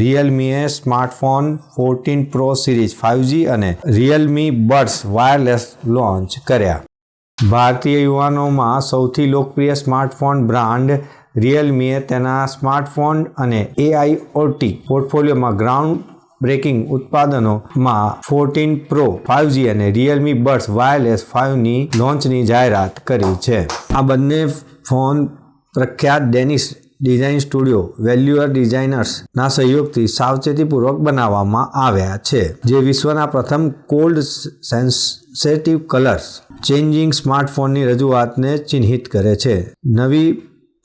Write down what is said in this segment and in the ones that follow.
રિયલમીએ smartphone fourteen pro series five G અને Realme Buds wireless launch કર્યા ભારતીય યુવાનોમાં સૌથી લોકપ્રિય સ્માર્ટફોન બ્રાન્ડ રિયલમીએ તેના સ્માર્ટફોન અને એઆઈ ઓટી પોર્ટફોલિયોમાં ગ્રાઉન્ડ બ્રેકિંગ ઉત્પાદનોમાં ફોર્ટીન પ્રો ફાઇવજી અને રિયલમી બર્ડ્સ વાયરલેસ ફાઇવની લોન્ચની જાહેરાત કરી છે આ બંને ફોન પ્રખ્યાત ડેનિશ ડિઝાઇન સ્ટુડિયો વેલ્યુઅર ડિઝાઇનર્સના સહયોગથી સાવચેતીપૂર્વક બનાવવામાં આવ્યા છે જે વિશ્વના પ્રથમ કોલ્ડ સેન્સેટિવ કલર્સ ચેન્જિંગ સ્માર્ટફોનની રજૂઆતને ચિહ્નિત કરે છે નવી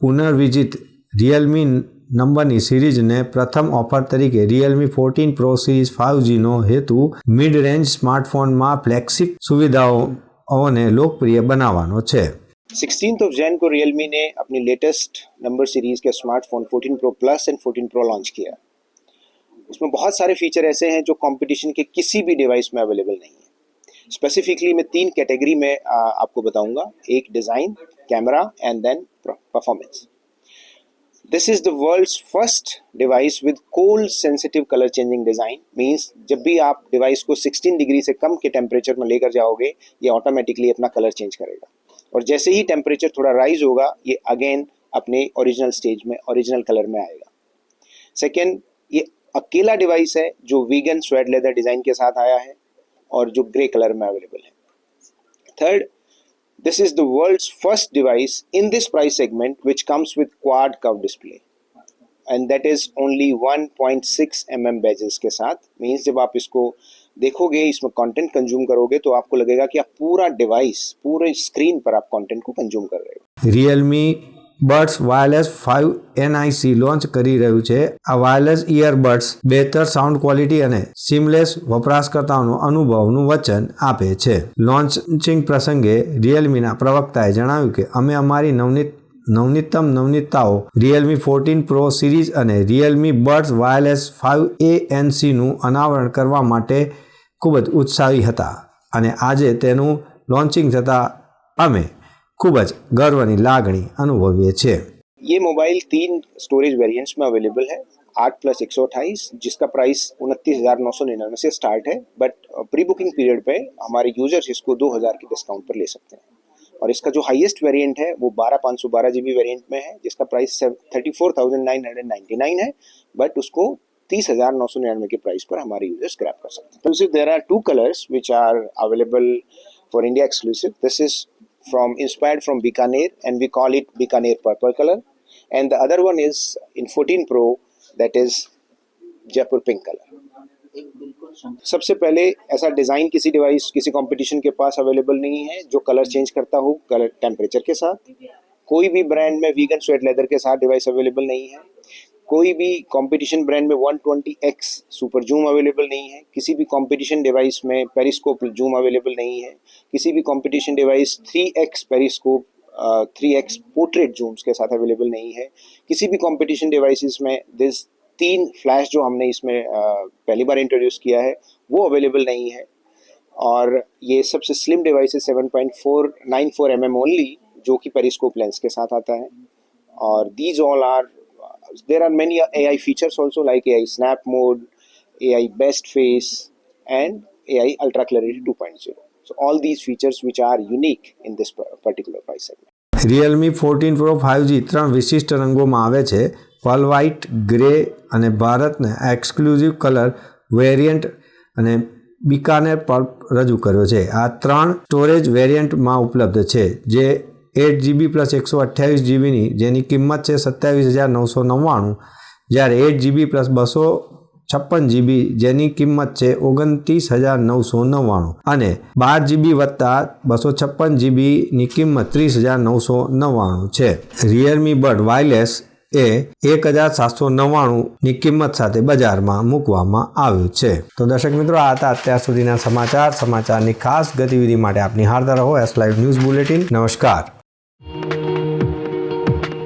પુનર્વિજિત રિયલમી નંબરની સિરીઝને પ્રથમ ઓફર તરીકે Realme fourteen pro series five હેતુ મિડ રેન્જ સ્માર્ટફોનમાં ફ્લેગશિપ સુવિધાઓને લોકપ્રિય બનાવવાનો છે सिक्सटीन ऑफ जैन को रियलमी ने अपनी लेटेस्ट नंबर सीरीज़ के smartphone 14 pro plus and 14 pro launch किया उसमें बहुत सारे फीचर ऐसे हैं जो कंपटीशन के किसी भी डिवाइस में अवेलेबल नहीं है स्पेसिफिकली मैं तीन कैटेगरी में आ, आपको बताऊंगा एक design camera and then performance this is the world's first device with cold sensitive colour changing design means जब भी आप डिवाइस को 16 डिग्री से कम के टेम्परेचर में लेकर जाओगे ये ऑटोमेटिकली अपना कलर चेंज करेगा और जैसे ही टेम्परेचर थोड़ा राइज होगा ये अगेन अपने ओरिजिनल स्टेज में ओरिजिनल कलर में आएगा सेकेंड ये अकेला डिवाइस है जो वीगन स्वेड लेदर डिज़ाइन के साथ आया है और जो ग्रे कलर में अवेलेबल है third this is the world's first device in this price segment which comes with quad curve display and that is only 1.6 mm bezels के साथ मीन्स जब आप इसको देखोगे इसमें कंटेंट कंज्यूम करोगे तो आपको लगेगा कि आप पूरा डिवाइस पूरे स्क्रीन पर आप कंटेंट को कंज्यूम कर रहे हो Realme Buds wireless five NIC launch કરી રહ્યું છે આ વાયરલેસ ઇયરબડ્સ બહેતર સાઉન્ડ ક્વોલિટી અને સિમલેસ વપરાશકર્તાઓનો અનુભવનું વચન આપે છે લોન્ચિંગ પ્રસંગે રિયલમીના પ્રવક્તાએ જણાવ્યું કે અમે અમારી નવનીત નવનીતમ નવનીતાઓ રિયલમી ફોર્ટીન પ્રો સિરીઝ અને રિયલમી બર્ડ્સ વાયરલેસ ફાઇવ એ એનસીનું અનાવરણ કરવા માટે ખૂબ જ ઉત્સાહી હતા અને આજે તેનું લોન્ચિંગ થતાં અમે ખૂબ જ ગર્વની લાગણી અનુભવીએ છીએ ये मोबाइल तीन स्टोरेज वेरिएंट्स में अवेलेबल है आठ प्लस एक सौ अट्ठाईस जिसका प्राइस उनतीस हज़ार नौ सौ निन्यानवे से स्टार्ट है बट प्री बुकिंग पीरियड पे हमारे यूजर्स इसको दो हज़ार के डिस्काउंट पर ले सकते हैं और इसका जो हाईएस्ट वेरिएंट है वो बारह पाँच सौ बारह जी बी वेरियंट में है जिसका price thirty four thousand nine hundred ninety nine है बट उसको तीस हजार नौ सौ निन्यानवे के प्राइस पर हमारे यूजर्स ग्रैप कर सकते हैं तो there are two colours which are available for India exclusive this is from inspired from Bikaner and we call it Bikaner purple colour and the other one is in fourteen pro that is Jaipur pink colour सबसे पहले ऐसा design किसी device किसी competition के पास available नहीं है जो colour change करता हो कलर टेम्परेचर के साथ कोई भी ब्रांड में वीगन स्वेट लेदर के साथ डिवाइस अवेलेबल नहीं है कोई भी कंपटीशन ब्रांड में 120x सुपर जूम अवेलेबल नहीं है किसी भी कंपटीशन डिवाइस में पेरिस्कोप जूम अवेलेबल नहीं है किसी भी competition device 3x periscope three x portrait zooms के साथ अवेलेबल नहीं है किसी भी कंपटीशन डिवाइसेस में दिस तीन फ्लैश जो हमने इसमें पहली बार इंट्रोड्यूस किया है वो अवेलेबल नहीं है और ये सबसे स्लिम डिवाइस है seven point four nine four M M only जो कि पेरिस्कोप लेंस के साथ आता है और these all are there are many A I features also like A I snap mode A I best face and A I ultra clarity two point zero so So all these features which are unique in this particular price segment. Realme 14 Pro 5G ત્રણ વિશિષ્ટ રંગોમાં આવે છે પલ white grey અને ભારતને exclusive colour variant અને બિકાનેર પર રજૂ કર્યો છે આ ત્રણ સ્ટોરેજ વેરિયન્ટમાં ઉપલબ્ધ છે જે એટ જીબી પ્લસ એકસો અઠ્યાવીસ જીબીની જેની કિંમત છે સત્યાવીસ હજાર નવસો નવ્વાણું જ્યારે એટ જીબી પ્લસ બસો છપ્પન જીબી જેની કિંમત છે ઓગણત્રીસ હજાર નવસો નવ્વાણું અને બાર જીબી વત્તા બસો છપ્પન જીબીની કિંમત ત્રીસ હજાર નવસો નવ્વાણું છે રિયલમી બર્ડ વાયરલેસ એ એક હજાર સાતસો નવ્વાણુંની કિંમત સાથે બજારમાં મૂકવામાં આવ્યું છે તો દર્શક મિત્રો આ હતા અત્યાર સુધીના સમાચાર સમાચારની ખાસ ગતિવિધિ માટે આપની હાર્દર રહો એસ લાઈવ ન્યૂઝ બુલેટિન નમસ્કાર